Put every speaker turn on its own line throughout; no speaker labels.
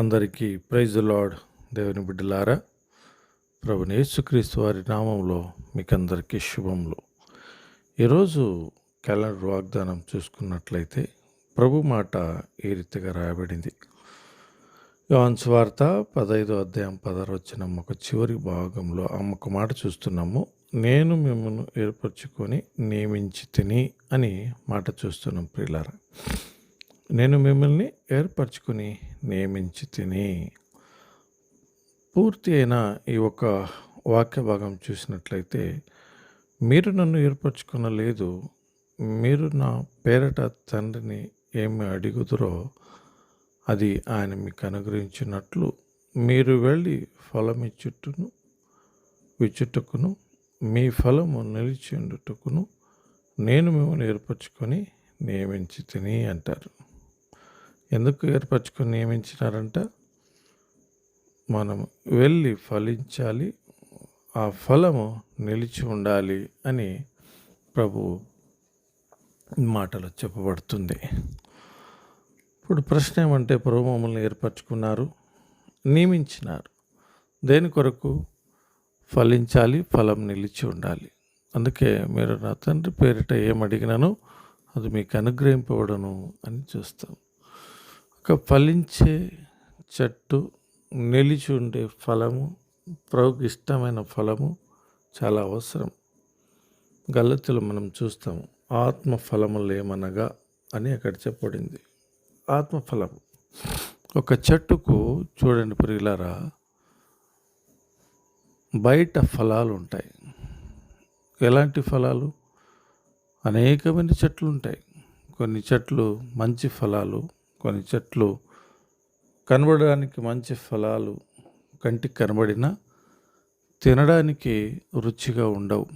అందరికీ praise lord దేవుని బిడ్డలారా ప్రభుని యేసుక్రీస్తు వారి నామంలో మీకందరికీ శుభములు. ఈరోజు క్యాలెండర్ వాగ్దానం చూసుకున్నట్లయితే ప్రభు మాట ఈ రీతిగా రాయబడింది. యోన్స్ వార్త పదహైదు అధ్యాయం పదహారు ఒక చివరి భాగంలో అమ్మక మాట చూస్తున్నాము. నేను మిమ్మల్ని ఏర్పరచుకొని నియమించి తిని అని మాట చూస్తున్నాం ప్రియులారా. నేను మిమ్మల్ని ఏర్పరచుకుని నియమించి తిని పూర్తి అయిన ఈ ఒక వాక్య భాగం చూసినట్లయితే మీరు నన్ను ఏర్పరచుకునలేదు మీరు నా పేరట తండ్రిని ఏమి అడుగుదురో అది ఆయన మీకు అనుగ్రహించినట్లు మీరు వెళ్ళి ఫలమిచ్చుటను విచ్చుటకును మీ ఫలము నిలిచి ఉండుటకును నేను మిమ్మల్ని ఏర్పరచుకొని నియమించి తిని అంటారు. ఎందుకు ఏర్పరచుకొని నియమించినారంట మనం వెళ్ళి ఫలించాలి ఆ ఫలము నిలిచి ఉండాలి అని ప్రభు మాటలు చెప్పబడుతుంది. ఇప్పుడు ప్రశ్న ఏమంటే ప్రభు మమ్మల్ని ఏర్పరచుకున్నారు నియమించినారు. దేని కొరకు? ఫలించాలి ఫలం నిలిచి ఉండాలి. అందుకే మీరు నా తండ్రి పేరిట ఏం అడిగినానో అది మీకు అనుగ్రహింపబడను అని చూస్తాం. ఒక ఫలించే చెట్టు నిలిచి ఉండే ఫలము ప్రభుకి ఇష్టమైన ఫలము చాలా అవసరం. గల్లతులు మనం చూస్తాము. ఆత్మ ఫలములు ఏమనగా అని అక్కడ చెప్పబడింది. ఆత్మ ఒక చెట్టుకు చూడండి పురిలారా బయట ఫలాలు ఉంటాయి. ఎలాంటి ఫలాలు? అనేకమైన చెట్లు ఉంటాయి. కొన్ని చెట్లు మంచి ఫలాలు కొన్ని చెట్లు కనబడడానికి మంచి ఫలాలు కంటికి కనబడినా తినడానికి రుచిగా ఉండవు.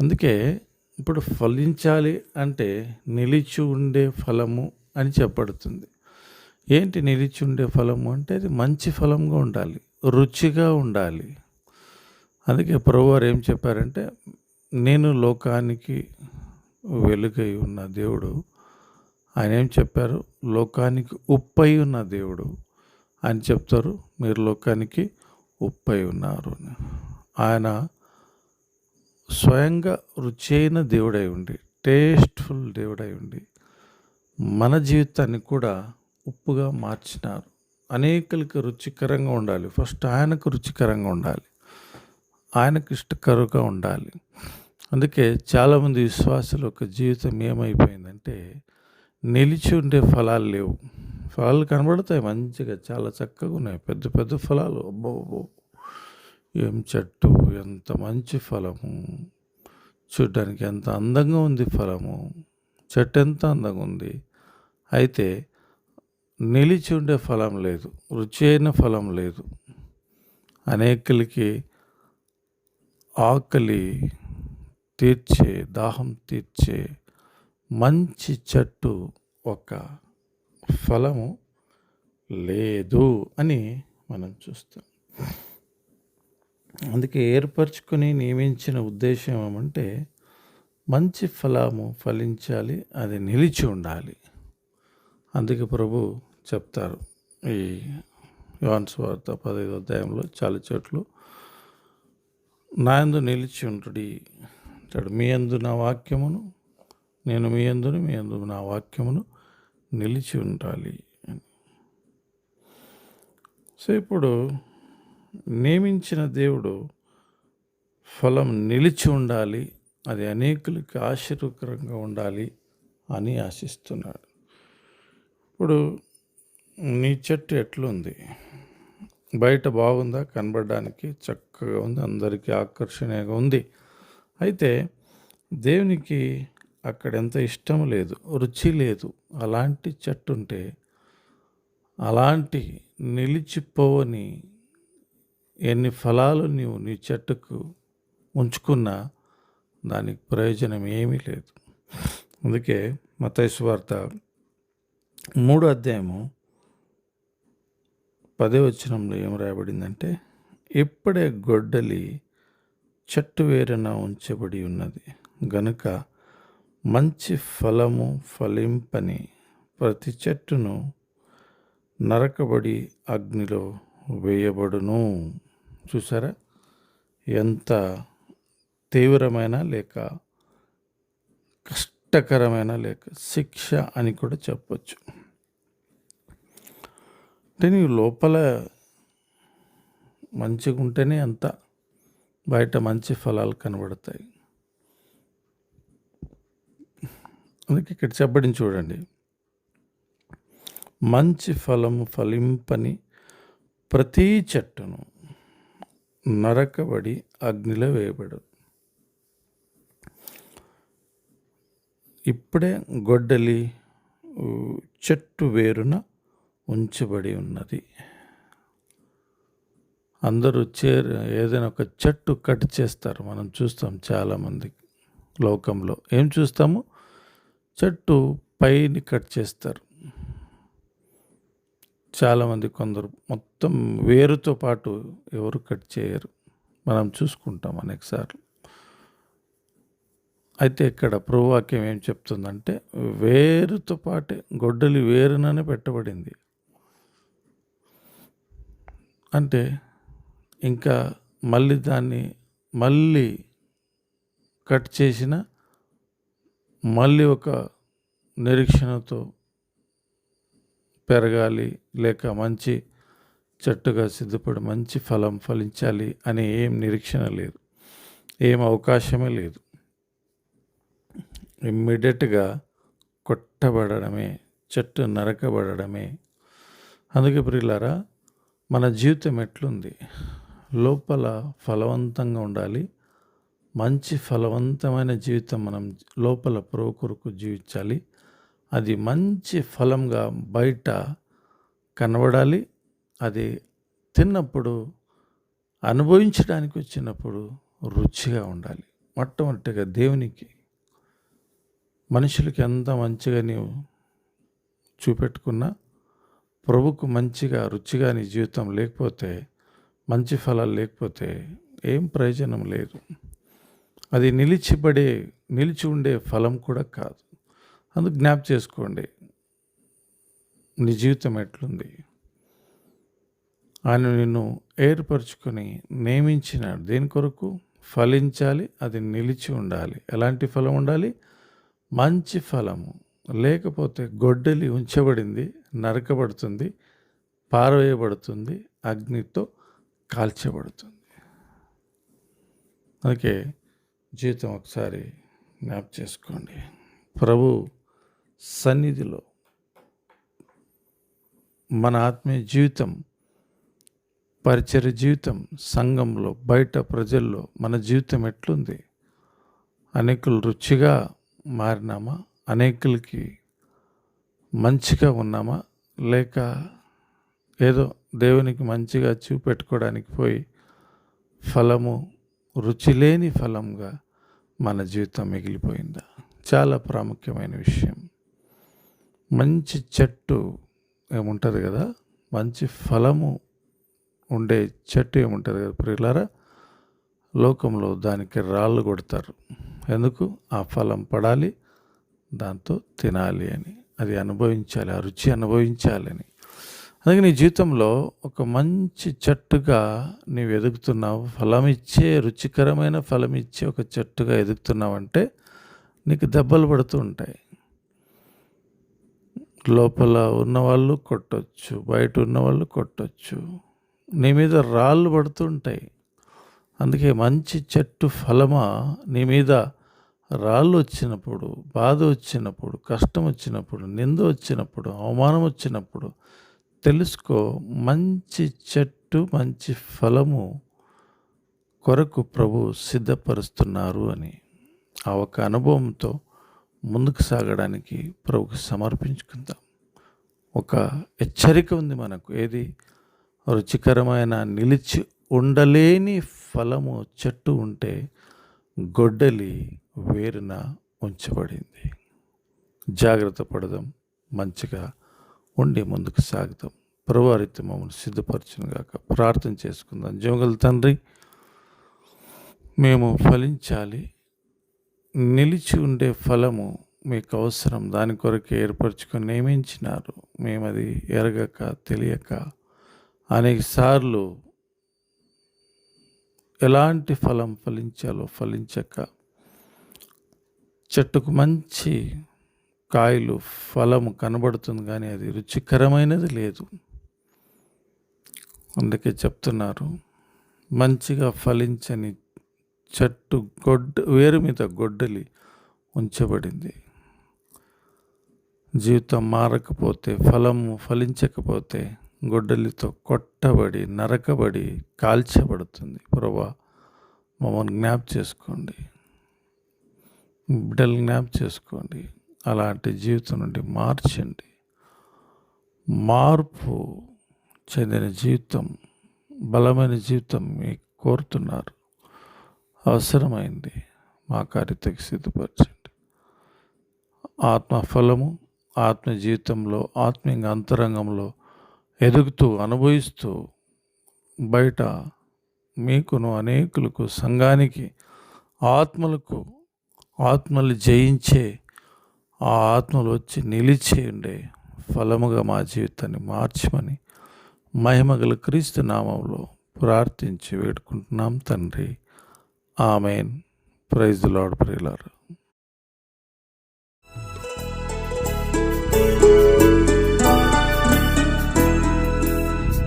అందుకే ఇప్పుడు ఫలించాలి అంటే నిలిచి ఉండే ఫలము అని చెప్పబడుతుంది. ఏంటి నిలిచి ఉండే ఫలము అంటే అది మంచి ఫలంగా ఉండాలి రుచిగా ఉండాలి. అందుకే ప్రభువారు ఏం చెప్పారంటే నేను లోకానికి వెలుగై ఉన్న దేవుడు ఆయన ఏం చెప్పారు? లోకానికి ఉప్పై ఉన్న దేవుడు అని చెప్తారు. మీరు లోకానికి ఉప్పై ఉన్నారు ఆయన స్వయంగా రుచైన దేవుడై ఉండి టేస్ట్ఫుల్ దేవుడై ఉండి మన జీవితాన్ని కూడా ఉప్పుగా మార్చినారు. అనేకులకి రుచికరంగా ఉండాలి. ఫస్ట్ ఆయనకు రుచికరంగా ఉండాలి. ఆయనకు ఇష్టకరంగా ఉండాలి. అందుకే చాలామంది విశ్వాసుల యొక్క జీవితం ఏమైపోయిందంటే నిలిచి ఉండే ఫలాలు లేవు. ఫలాలు కనబడతాయి మంచిగా చాలా చక్కగా ఉన్నాయి. పెద్ద పెద్ద ఫలాలు. అబ్బో అబ్బో. ఏం చెట్టు ఎంత మంచి ఫలము. చూడ్డానికి ఎంత అందంగా ఉంది ఫలము. చెట్టు ఎంత అందంగా ఉంది. అయితే నిలిచి ఉండే ఫలం లేదు. రుచి అయిన ఫలం లేదు. అనేకులకి ఆకలి తీర్చే దాహం తీర్చే మంచి చెట్టు ఒక ఫలము లేదు అని మనం చూస్తాం. అందుకే ఏర్పరచుకొని నియమించిన ఉద్దేశం ఏమంటే మంచి ఫలము ఫలించాలి అది నిలిచి ఉండాలి. అందుకే ప్రభు చెప్తారు ఈ యోన్స్ వార్త పదహైదు అధ్యాయంలో చాలా చెట్లు నాయందు నిలిచి ఉంటుడి అంటాడు. మీ అందు నా వాక్యమును నేను మీ యందును మీ అందు నా వాక్యమును నిలిచి ఉండాలి అని. సో ఇప్పుడు నియమించిన దేవుడు ఫలం నిలిచి ఉండాలి అది అనేకులకి ఆశీర్వకరంగా ఉండాలి అని ఆశిస్తున్నాడు. ఇప్పుడు నీ చెట్టు ఎట్లుంది? బయట బాగుందా? కనబడడానికి చక్కగా ఉంది అందరికీ ఆకర్షణీయంగా ఉంది. అయితే దేవునికి అక్కడ ఎంత ఇష్టం లేదు రుచి లేదు. అలాంటి చెట్టు ఉంటే అలాంటి నిలిచిపోవని ఎన్ని ఫలాలు నీవు నీ చెట్టుకు ఉంచుకున్నా దానికి ప్రయోజనం ఏమీ లేదు. అందుకే మతేశ్వార్త మూడు అధ్యాయము పదే వచనంలో ఏం రాయబడిందంటే ఇప్పుడే గొడ్డలి చెట్టు వేరున ఉంచబడి ఉన్నది. గనుక మంచి ఫలము ఫలింపని ప్రతి చెట్టును నరకబడి అగ్నిలో వేయబడును. చూసారా? ఎంత తీవ్రమైన లేక కష్టకరమైన లేక శిక్ష అని కూడా చెప్పచ్చు. అంటే నీవు లోపల మంచిగా ఉంటేనే అంత బయట మంచి ఫలాలు కనబడతాయి. అందుకే ఇక్కడ చెప్పడం చూడండి. మంచి ఫలము ఫలింపని ప్రతి చెట్టును నరకబడి అగ్నిలో వేయబడు ఇప్పుడే గొడ్డలి చెట్టు వేరున ఉంచబడి ఉన్నది. అందరూ చేరు ఏదైనా ఒక చెట్టు కట్ చేస్తారు. మనం చూస్తాం చాలామంది లోకంలో. ఏం చూస్తాము? చెట్టు పైని కట్ చేస్తారు. చాలామంది కొందరు మొత్తం వేరుతో పాటు ఎవరు కట్ చేయరు. మనం చూసుకుంటాం అనేకసార్లు అయితే ఇక్కడ ప్రభువాక్యం ఏం చెప్తుందంటే వేరుతో పాటే గొడ్డలి వేరుననే పెట్టబడింది. అంటే ఇంకా మళ్ళీ దాన్ని మళ్ళీ కట్ చేసిన మళ్ళీ ఒక నిరీక్షణతో పెరగాలి లేక మంచి చెట్టుగా సిద్ధపడి మంచి ఫలం ఫలించాలి అనే ఏం నిరీక్షణ లేదు. ఏం అవకాశమే లేదు. ఇమ్మీడియట్గా కొట్టబడడమే చెట్టు నరకబడడమే. అందుకే ప్రియులారా మన జీవితం ఎట్లుంది? లోపల ఫలవంతంగా ఉండాలి మంచి ఫలవంతమైన జీవితం మనం లోపల ప్రభు కొరకు జీవించాలి. అది మంచి ఫలంగా బయట కనబడాలి. అది తిన్నప్పుడు అనుభవించడానికి వచ్చినప్పుడు రుచిగా ఉండాలి. మొట్టమొదటిగా దేవునికి మనుషులకి ఎంత మంచిగా నీవు చూపెట్టుకున్నా ప్రభుకు మంచిగా రుచిగా నీ జీవితం లేకపోతే మంచి ఫలాలు లేకపోతే ఏం ప్రయోజనం లేదు. అది నిలిచిపడే నిలిచి ఉండే ఫలం కూడా కాదు. అందుకు జ్ఞాప్ చేసుకోండి. నీ జీవితం ఎట్లుంది? ఆయన నిన్ను ఏర్పరచుకొని నియమించినాడు. దేని కొరకు? ఫలించాలి అది నిలిచి ఉండాలి. ఎలాంటి ఫలం ఉండాలి? మంచి ఫలము. లేకపోతే గొడ్డలి ఉంచబడింది నరకబడుతుంది పారవేయబడుతుంది అగ్నితో కాల్చబడుతుంది. అందుకే జీవితం ఒకసారి జ్ఞాప్ చేసుకోండి. ప్రభు సన్నిధిలో మన ఆత్మీయ జీవితం పరిచయ జీవితం సంఘంలో బయట ప్రజల్లో మన జీవితం ఎట్లుంది? అనేకులు రుచిగా మారినామా? అనేకులకి మంచిగా ఉన్నామా? లేక ఏదో దేవునికి మంచిగా చూపెట్టుకోవడానికి పోయి ఫలము రుచి లేని ఫలంగా మన జీవితం మిగిలిపోయిందా? చాలా ప్రాముఖ్యమైన విషయం. మంచి చెట్టు ఏముంటుంది కదా? మంచి ఫలము ఉండే చెట్టు ఏముంటుంది కదా ప్రియులారా? లోకంలో దానికి రాళ్ళు కొడతారు. ఎందుకు? ఆ ఫలం పడాలి దాంతో తినాలి అని. అది అనుభవించాలి ఆ రుచి అనుభవించాలని అందుకే నీ జీవితంలో ఒక మంచి చెట్టుగా నీవు ఎదుగుతున్నావు ఫలం ఇచ్చే రుచికరమైన ఫలమిచ్చే ఒక చెట్టుగా ఎదుగుతున్నావంటే నీకు దెబ్బలు పడుతూ ఉంటాయి. లోపల ఉన్నవాళ్ళు కొట్టచ్చు బయట ఉన్నవాళ్ళు కొట్టచ్చు. నీ మీద రాళ్ళు పడుతుంటాయి అందుకే మంచి చెట్టు ఫలమా నీ మీద రాళ్ళు వచ్చినప్పుడు బాధ వచ్చినప్పుడు కష్టం వచ్చినప్పుడు నింద వచ్చినప్పుడు అవమానం వచ్చినప్పుడు తెలుసుకో మంచి చెట్టు మంచి ఫలము కొరకు ప్రభు సిద్ధపరుస్తున్నారు అని. ఆ ఒక అనుభవంతో ముందుకు సాగడానికి ప్రభుకి సమర్పించుకుందాం. ఒక హెచ్చరిక ఉంది మనకు. ఏది? రుచికరమైన నిలిచి ఉండలేని ఫలము చెట్టు ఉంటే గొడ్డలి వేరున ఉంచబడింది. జాగ్రత్త పడదాం. మంచిగా ఉండి ముందుకు సాగుతాం ప్రభువారితో మమ్మల్ని సిద్ధపరచును గాక. ప్రార్థన చేసుకుందాం. జీవగల తండ్రి మేము ఫలించాలి. నిలిచి ఉండే ఫలము మీకు అవసరం. దాని కొరకు ఏర్పరచుకొని నియమించినారు. మేము అది ఎరగక తెలియక అనేక సార్లు ఎలాంటి ఫలం ఫలించాలో ఫలించక చెట్టుకు మంచి కాయలు ఫలము కనబడుతుంది కానీ అది రుచికరమైనది లేదు. అందుకే చెప్తున్నారు మంచిగా ఫలించని చెట్టు గొడ్డ వేరు మీద గొడ్డలి ఉంచబడింది. జీవితం మారకపోతే ఫలము ఫలించకపోతే గొడ్డలితో కొట్టబడి నరకబడి కాల్చబడుతుంది. ప్రభా మమ్మల్ని జ్ఞాప్ చేసుకోండి. బిడ్డలు జ్ఞాప్ చేసుకోండి. అలాంటి జీవితం నుండి మార్చండి. మార్పు చెందిన జీవితం బలమైన జీవితం మీకు కోరుతున్నారు. అవసరమైంది మా కార్యతకి సిద్ధపరచండి. ఆత్మ ఫలము ఆత్మ జీవితంలో ఆత్మీయ అంతరంగంలో ఎదుగుతూ అనుభవిస్తూ బయట మీకును అనేకులకు సంఘానికి ఆత్మలకు ఆత్మలు జయించే ఆ ఆత్మలు వచ్చి నిలిచి ఉండే ఫలముగా మా జీవితాన్ని మార్చమని మహిమగల క్రీస్తు నామంలో ప్రార్థించి వేడుకుంటున్నాం తండ్రి. ఆమెన్. ప్రైజ్ లాడ్ ప్రియులారు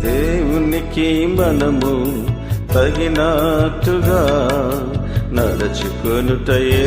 దేవునికి మనము తగినట్టుగా నడుచుకొనుటయే